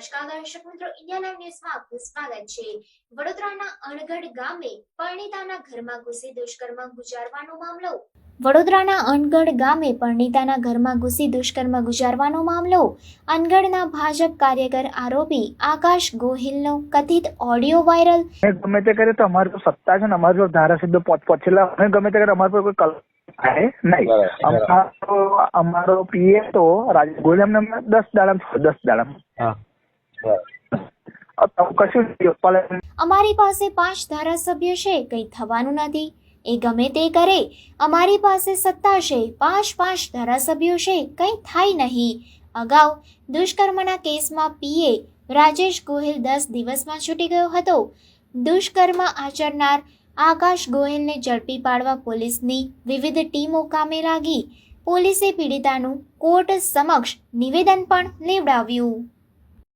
નમસ્કાર દર્શક મિત્રો ઇન્ડિયા લાઈવ ન્યૂઝમાં આપનું સ્વાગત છે. વડોદરાના અણગઢ ગામે પરણિતાના ઘરમાં ઘૂસી દુષ્કર્મ ગુજારવાનો મામલો. વડોદરાના અનગઢ ગામે પરણિતાના ઘરમાં ઘૂસી દુષ્કર્મ ગુજારવાનો મામલો. અનગઢના ભાજપ કાર્યકર આરોપી આકાશ ગોહિલનો કથિત ઓડિયો વાયરલ. ગમે તે કરે તો અમારી સત્તા છે ને અમારી ધારાસભ્ય પહોંચ પહોંચેલા અમે ગમે તે કરે અમારી પર કોઈ કલ નહીં. અમારો પીએ તો રાજેશ ગોહિલ અમને દસ દાડા દસ દાડા અમારી પાસે પાંચ ધારાસભ્ય છે, કંઈ થવાનું નથી. એ ગમે તે કરે, અમારી પાસે સત્તા છે, પાંચ પાંચ ધારાસભ્યો છે, કંઈ થાય નહીં. અગાઉ દુષ્કર્મના કેસમાં પીએ રાજેશ ગોહિલ દસ દિવસમાં છૂટી ગયો હતો. દુષ્કર્મ આચરનાર આકાશ ગોહિલને ઝડપી પાડવા પોલીસની વિવિધ ટીમો કામે લાગી. પોલીસે પીડિતાનું કોર્ટ સમક્ષ નિવેદન પણ લેવડાવ્યું.